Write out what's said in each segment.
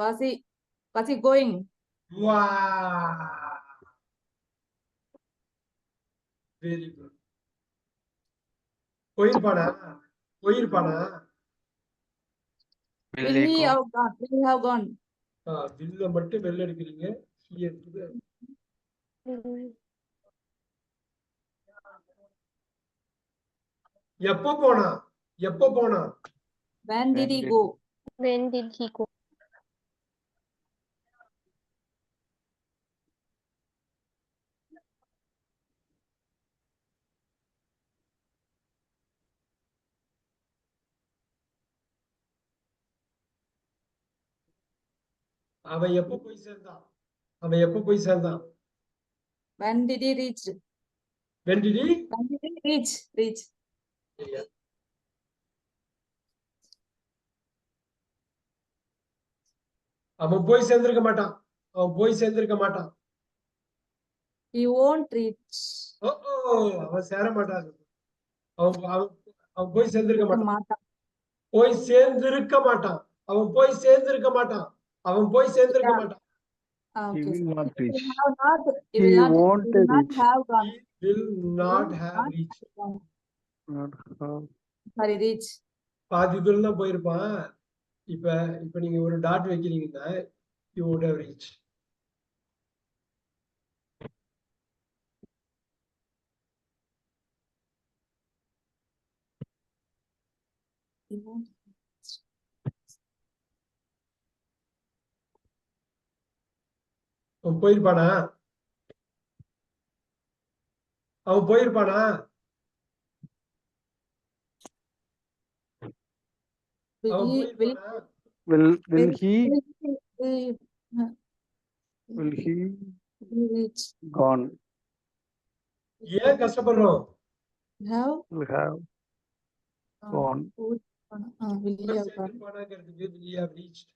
Was he was he going? Wow. Very good. போயிருப்பானா போயிருப்பானா Will Will he have gone? Will he have gone? ஆ, வில்ல மட்டும் வெள்ள எடுக்கிறீங்க he எடுத்தது எப்ப போனா எப்ப போனா When did he go? When did he go? அவன் எப்ப போய் சேர்ந்தான் அவன் எப்ப போய் சேர்ந்தான் When did he reach? வெண்டிடி When did he reach? Reach. அவன் போய் சேர்ந்திருக்க மாட்டான் அவன் போய் சேர்ந்திருக்க மாட்டான் He won't reach. ஓ ஓ, அவன் சேர மாட்டான் அவன் அவன் போய் சேர்ந்திருக்க மாட்டான். போய் சேர்ந்திருக்க மாட்டான் அவன் போய் சேர்ந்திருக்க மாட்டான் அவன் போய் சேர்ந்திருக்க. மாட்டான் Ah, He okay. will sir. not He reach. will have not. He He will not. won't he will not reach. have gone. He will not have not reached. gone. Not have. Sorry, reach. பாதி தூரம் தான் போயிருப்பான் இப்ப இப்ப நீங்க ஒரு dot வைக்கிறீங்கன்னா you have reached He won't. அவன் போயிருப்பானா அவன் போயிருப்பானா Will அவன் he? Will போயிருப்பானா Will will will he will he? Will will he he reach? gone? ஏன் கஷ்டப்படுறோம் Have. Will have uh, gone. would- uh, will he போய் have gone? சேர்ந்திருப்பானாங்கிறதுக்கு will he have reached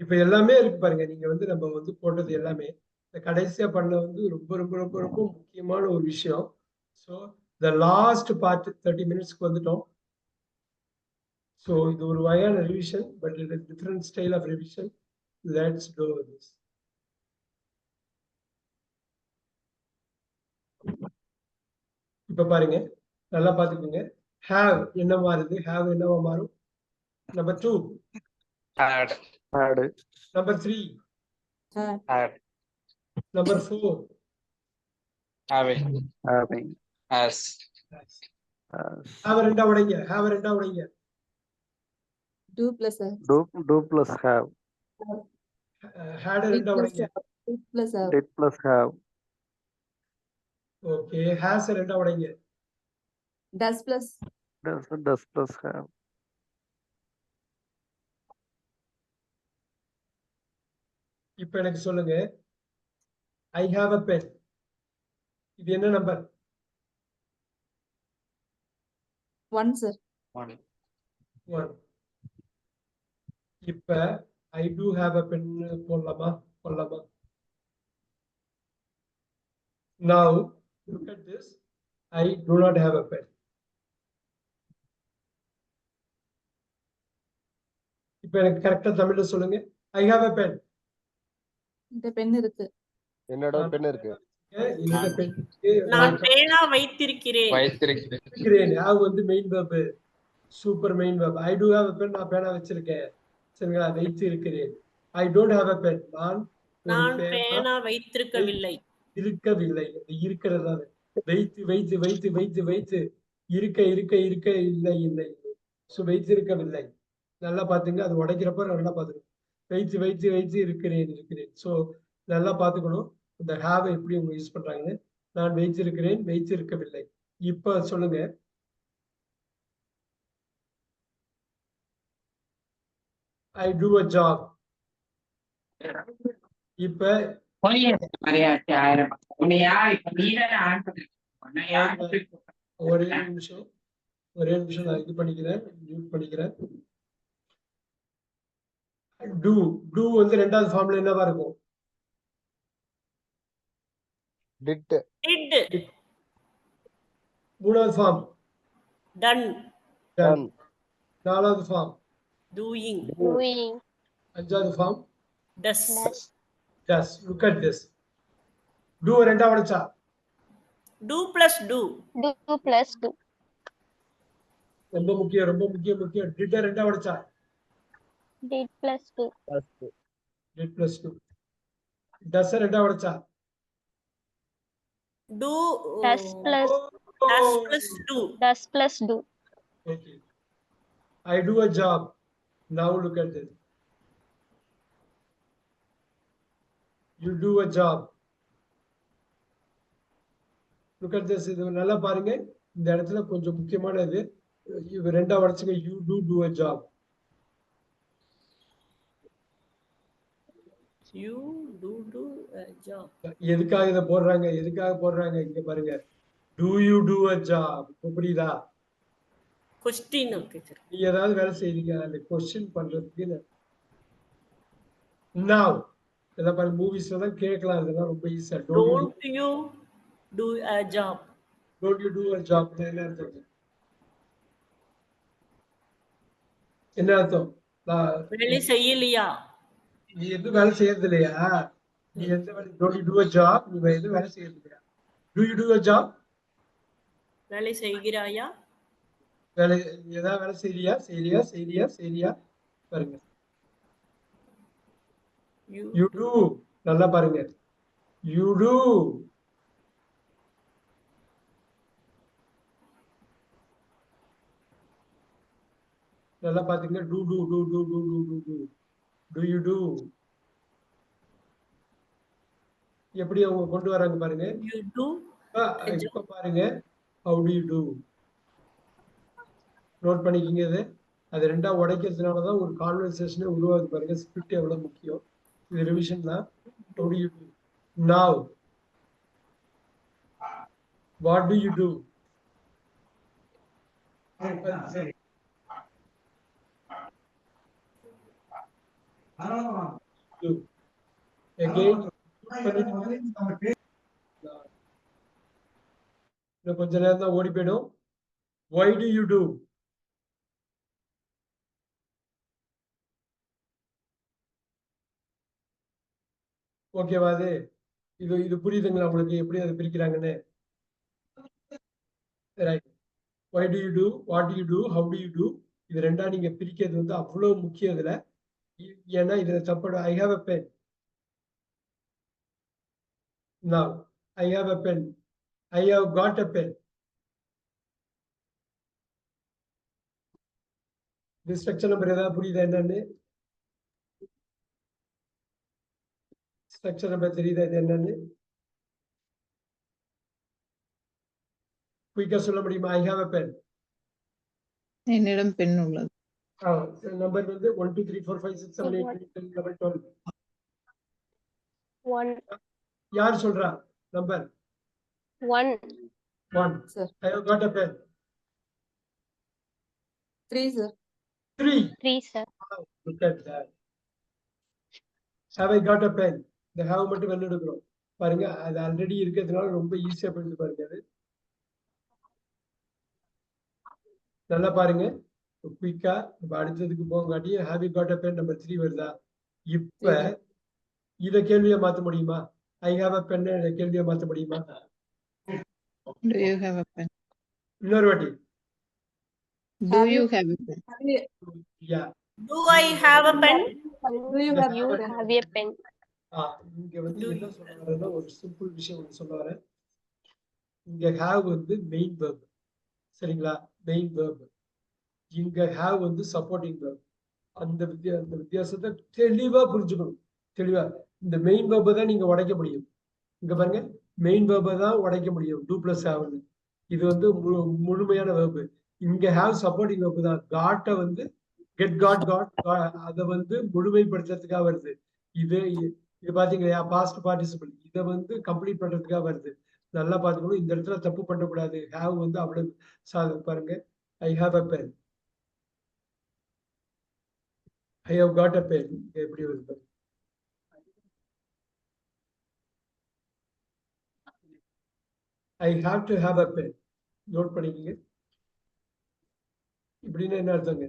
இப்ப எல்லாமே இருக்கு பாருங்க. நீங்க வந்து நம்ம வந்து போட்டது எல்லாமே. இந்த கடைசியா பண்ண வந்து ரொம்ப ரொம்ப ரொம்ப ரொம்ப முக்கியமான ஒரு விஷயம். So the last part thirty மினிட்ஸ்க்கு வந்துட்டோம். ஸோ இது ஒரு வகையான ரிவிஷன் பட் இது different style of revision let's do this இப்ப பாருங்க. நல்லா பாத்துக்கோங்க ஹேவ் என்ன மாறுது? ஹேவ் என்னவா மாறும்? Number two Had. Had. Number three Had. Had. Number four Having. Having. As. Have ரெண்டா உடைங்க ஹேவ் ரெண்டா உடைங்க Do plus have. Do do plus have. Did ரெண்டா plus உடைங்க have. Did plus have. Did plus have. Okay has ரெண்டா உடைங்க Does plus. Does does plus have. இப்ப எனக்கு சொல்லுங்க. ஐ ஹாவ் அ பென் இது என்ன number One, sir. One. One இப்ப I do have a pen போடலாமா? போடலாமா? Now look at this I do not have a pen இப்ப எனக்கு கரெக்டா தமிழ்ல சொல்லுங்க. ஐ ஹாவ் அ பென் இந்த பெண் இருக்கு. என்னோட பெண் இருக்கு? பென் நான் பேனா வைத்திருக்கிறேன். வைத்திருக்கிறேன். இருக்கிறேன் ஹாவ் வந்து main verb? Super main verb. I do have a pen. நான் பேனா வச்சிருக்கேன். சரிங்களா? வைத்து இருக்கிறேன் I don't have a pen. நான் நான் பேனா பேனா வைத்திருக்கவில்லை. இருக்கவில்லை. அது இருக்கிறதா? வைத்து வைத்து வைத்து வைத்து வைத்து. இருக்க இருக்க இருக்க இல்லை இல்லை. ஸோ வைத்திருக்கவில்லை. நல்லா பாத்துங்க அது உடைக்கிறப்ப நல்லா பாத்துக்கணும் வைத்து வைத்து வைத்து இருக்கிறேன் இருக்கிறேன். ஸோ நல்லா பாத்துக்கணும் இந்த ஹாவ் எப்படி அவங்க யூஸ் பண்றாங்கன்னு. நான் வைத்திருக்கிறேன் வைத்திருக்கவில்லை. இப்ப சொல்லுங்க. ஐ டூ அ ஜாப் இப்ப ஒரே நிமிஷம். ஒரே நிமிஷம் நான் இது பண்ணிக்கிறேன் மியூட் பண்ணிக்கிறேன். டூ டூ வந்து ரெண்டாவது ஃபார்ம்ல என்னவா இருக்கும்? Did Did. மூணாவது ஃபார்ம் டன் Done. நாலாவது ஃபார்ம் டூயிங் doing, அஞ்சாவது form does does look at this do ரெண்டா உடைச்சா do plus do do plus do, ரொம்ப முக்கியம் ரொம்ப முக்கியம் முக்கியம். டிட்ட ரெண்டா உடைச்சா Date plus two. Plus two. Date plus two. దశరథ అవడచా do does plus does plus do does plus do okay I do a job now look at this you do a job look at this இது நல்லா பாருங்க இந்த இடத்துல கொஞ்சம் முக்கியமான இது ரெண்டாவது அடிச்சுங்க you do do a job you do do job எதுக்காக இதை போடுறாங்க? எதுக்காக போடுறாங்க? இங்க பாருங்க. Do you do a job புரியுதா? கொஸ்டின் ஓகே சார் நீங்க ஏதாவது வேலை செய்றீங்க. அந்த கொஸ்டின் பண்றதுக்கு நாவ் இதெல்லாம் பாருங்க மூவிஸ்ல தான் கேட்கலாம். இதெல்லாம் ரொம்ப ஈஸியா don't you do a job don't you do a job என்ன அர்த்தம்? என்ன அர்த்தம்? வேலை செய்யலையா? நீ எதுவும் வேலை செய்யறது இல்லையா நீ எந்த வேலை don't you do a job நீ எதுவும் வேலை செய்யறது இல்லையா do you do a job வேலை செய்கிறாயா? வேலை ஏதாவது வேலை செய்யறியா செய்யறியா செய்யறியா செய்யறியா பாருங்க. யூ டூ நல்லா பாருங்க. யூ டூ நல்லா பாத்தீங்க. Do do do do do do do do you do எப்படி அவங்க கொண்டு வராங்க பாருங்க. யூ டூ ஆ, இப்ப பாருங்க. How do you do note பண்ணிக்கிங்க இது. அது ரெண்டா உடைக்கிறதுனால தான் ஒரு கான்வர்சேஷனே உருவாகுது பாருங்க. ஸ்கிரிப்ட் எவ்வளவு முக்கியம். இது ரிவிஷன் தான். How do you do now what do you do கொஞ்ச நேரம் தான் ஓடி போயிடும். ஒய் டு யூ டூ ஓகேவா அது இது இது புரியுதுங்களா உங்களுக்கு? எப்படி அதை பிரிக்கிறாங்கன்னு? Right why do you do what you do how do you do இது ரெண்டா நீங்க பிரிக்கிறது வந்து அவ்வளவு முக்கியம் இதுல. ஏன்னா இதுல தப்பு I have a pen now I have a pen I have got a pen structure number ஏதாவது புரியுதா என்னன்னு? ஸ்ட்ரக்சர் நம்பர் தெரியுதா இது என்னன்னு? குயிக்கா சொல்ல முடியுமா? ஐ ஹாவ் அ பென் என்னிடம் பெண் உள்ளது. நம்பர் வந்து 1 2 3 4 5 6 7 8 9 10 11 12 1 யார் சொல்றா? Number one one sir I have got a pair three sir 3 3 sir look at that. Have i got a pen? இந்த have மட்டும் pen எடுக்கிறோம் பாருங்க அது ஆல்ரெடி இருக்கிறதுனால ரொம்ப ஈஸியா பண்ணி பாருங்க அது நல்லா பாருங்க. குயிக்கா இப்ப அடுத்ததுக்கு போங்காட்டி have you got a pen number three வருதா? இப்ப இத கேள்வியை மாத்த முடியுமா? ஐ ஹாவ் அ பென் கேள்வியை மாத்த முடியுமா? Do you have a pen? இன்னொரு வாட்டி. Do Have you you- have a pen? Have you, yeah do I have a pen do you have you a pen? have a pen, இங்க வந்து என்ன சொல்ல வரேன்னா ஒரு சிம்பிள் விஷயம் சொல்ல வரேன் இங்க ஹேவ் வந்து மெயின் verb. சரிங்களா? Main verb. இங்க ஹேவ் வந்து சப்போர்ட்டிங் வேர்ப் அந்த வித்தியா அந்த வித்தியாசத்தை தெளிவா புரிஞ்சுக்கணும். தெளிவா. இந்த மெயின் வேர்பை தான் நீங்க உடைக்க முடியும். இங்க பாருங்க. மெயின் வேர்பை தான் உடைக்க முடியும். டூ பிளஸ் ஹேவ்னு இது வந்து முழு- முழுமையான வேர்பு இங்க ஹேவ் சப்போர்ட்டிங் வேர்பு தான். காட்டை வந்து கெட் காட் காட் அதை வந்து முழுமைப்படுத்துறதுக்காக வருது. இது இது பாத்தீங்களா பாஸ்ட் பார்ட்டிசிபிள் இதை வந்து கம்ப்ளீட் பண்றதுக்காக வருது. நல்லா பார்த்துக்கணும். இந்த இடத்துல தப்பு பண்ணக்கூடாது. ஹேவ் வந்து அவ்வளவு சா பாருங்க. I have a pen I have got a pen எப்படி வருது I I to to a a note பண்ணிக்கங்க. இப்படின்னு என்ன அர்த்தங்க?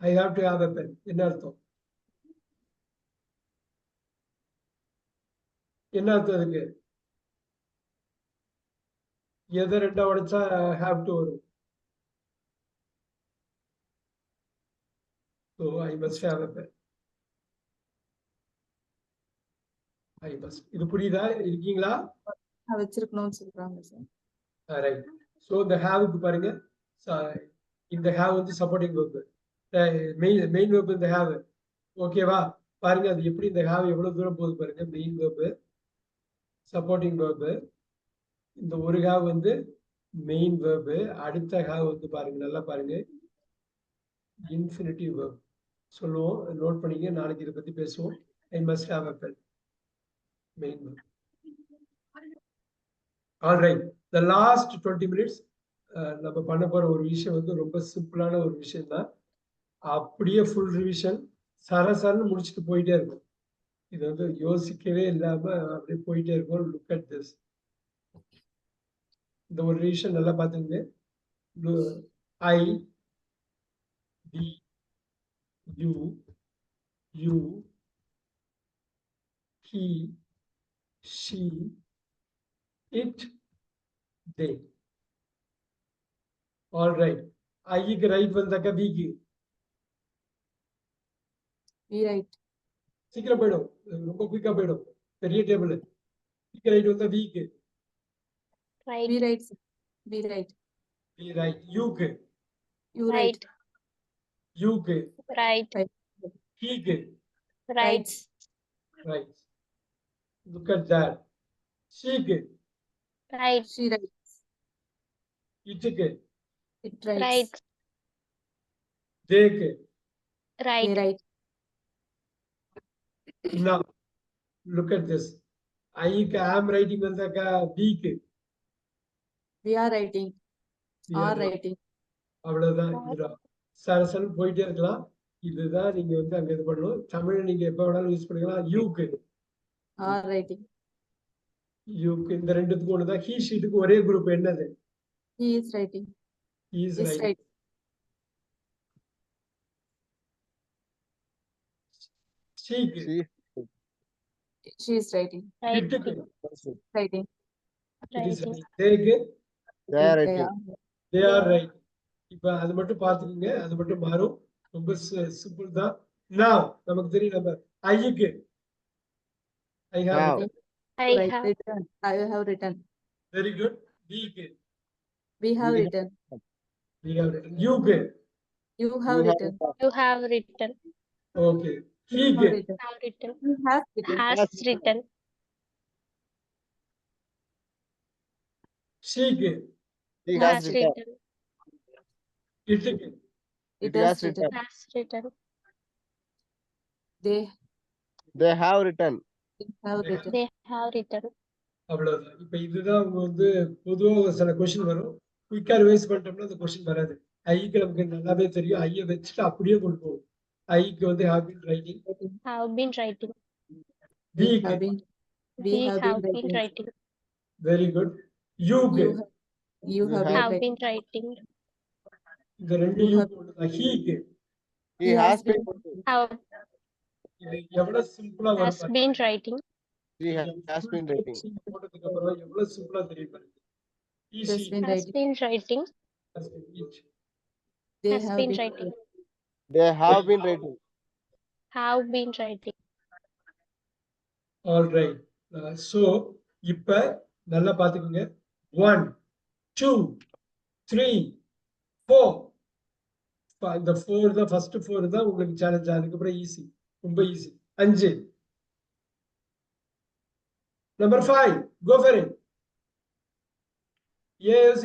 I have to have a pen என்ன அர்த்தம்? என்ன அர்த்தம் அதுக்கு? எதை ரெண்டா உடைச்சா ஹாவ் டு வரும்? So I must have a I must இது புரியுதா இருக்கீங்களா வச்சிருக்கணும்னு சொல்றாங்க சார் ரைட் ஸோ இந்த ஹேவுக்கு பாருங்க இந்த ஹேவ் வந்து supporting verb main main verb இந்த ஹேவ் ஓகேவா பாருங்க அது எப்படி இந்த ஹேவ் எவ்வளவு தூரம் போகுது பாருங்க. மெயின் வெப் சப்போர்ட்டிங் வெப் இந்த ஒரு ஹேவ் வந்து மெயின் வெப் அடுத்த ஹேவ் வந்து பாருங்க. நல்லா பாருங்க. இன்ஃபினிட்டிவ் வெப் சொல்லுவோம். நோட் பண்ணிக்க நாளைக்கு இதை பத்தி பேசுவோம். I must have a pen main all right the last twenty minutes நம்ம பண்ண போற ஒரு விஷயம் வந்து ரொம்ப சிம்பிளான ஒரு விஷயம் தான். அப்படியே ஃபுல் ரிவிஷன் சரசரன்னு முடிச்சுட்டு போயிட்டே இருக்கும். இது வந்து யோசிக்கவே இல்லாம அப்படியே போயிட்டே இருக்கும். லுக் அட் திஸ் இந்த ஒரு ரிவிஷன் நல்லா பார்த்துங்க ஐ D you you he she it they. All right. ஐக்கு ரைட் வந்தாக்கா பிக்கு வி ரைட் சீக்கிரம் போயிடும் ரொம்ப குயிக்கா போயிடும் பெரிய டேபிள் பிக்கு ரைட் வந்தா பிக்கு right, we right we right B right யூக்கு you right, right யூக்கு right, ஹீக்கு right, right look at that ஷீக்கு right, she right இட்டுக்கு it right right, தேக்கு we right, right now look at this ஐக்கு ஆம் writing வந்தாக்கா பிக்கு we are writing are writing அவ்வளவுதான் இதுதான் சரசன் போயிட்டே இருக்கலாம். இதுதான் நீங்க வந்து அங்க இது பண்ணணும். தமிழ் நீங்க எப்ப வேணாலும் யூஸ் பண்ணிக்கலாம். யூக்கு ஆர் ரைட்டிங் யூக்கு இந்த ரெண்டுத்துக்கும் ஒண்ணுதான். ஹீ ஷீட்டுக்கு ஒரே குரூப் என்னது? He is writing is writing writing it is writing, They are writing. They are write இப்ப அது மட்டும் பாத்துக்கோங்க அது மட்டும் மாறும். ரொம்ப சிம்பிள் தான். Now நமக்கு தெரியும் நம்ம ஐக்கு I Have. Have I write have, written I have written very good பிக்கு we have We written we have written. யூக்கு you have You have written you have written, okay you ஹீக்கு have written have written, he has written has written, ஷீக்கு He has has written. written, It has written. has written, they They have written. Have written they have written, அவ்வளவுதான் இப்ப இதுதான் அவங்க வந்து பொதுவா சில question வரும் குயிக்கா ரிவைஸ் பண்ணிட்டோம்னா அந்த கொஸ்டின் வராது ஐக்கு நமக்கு நல்லாவே தெரியும் ஐய வச்சுட்டு அப்படியே கொண்டு போகும் ஐக்கு வந்து have been writing have been writing, we பிக்கு have been we we have have been been writing writing, very good யூக்கு you have you have have have been been writing, இந்த ரெண்டு You have- யூக்கு ஒண்ணுதான் ஹீக்கு He has been writing. இது எவ்வளவு சிம்பிளா வரும் has been writing, He ha- has been writing. போட்டதுக்கு அப்புறம் எவ்வளவு சிம்பிளா தெரியும் பாருங்க He, Has been writing been writing, has been each. they have been writing, They have been writing. have been writing, All right. Uh, so இப்ப நல்லா பாத்துக்கோங்க one two three four இந்த ஃபோர் தான் ஃபர்ஸ்ட் ஃபோர் தான் உங்களுக்கு challenge அதுக்கப்புறம் easy ரொம்ப easy அஞ்சு. Number five go for a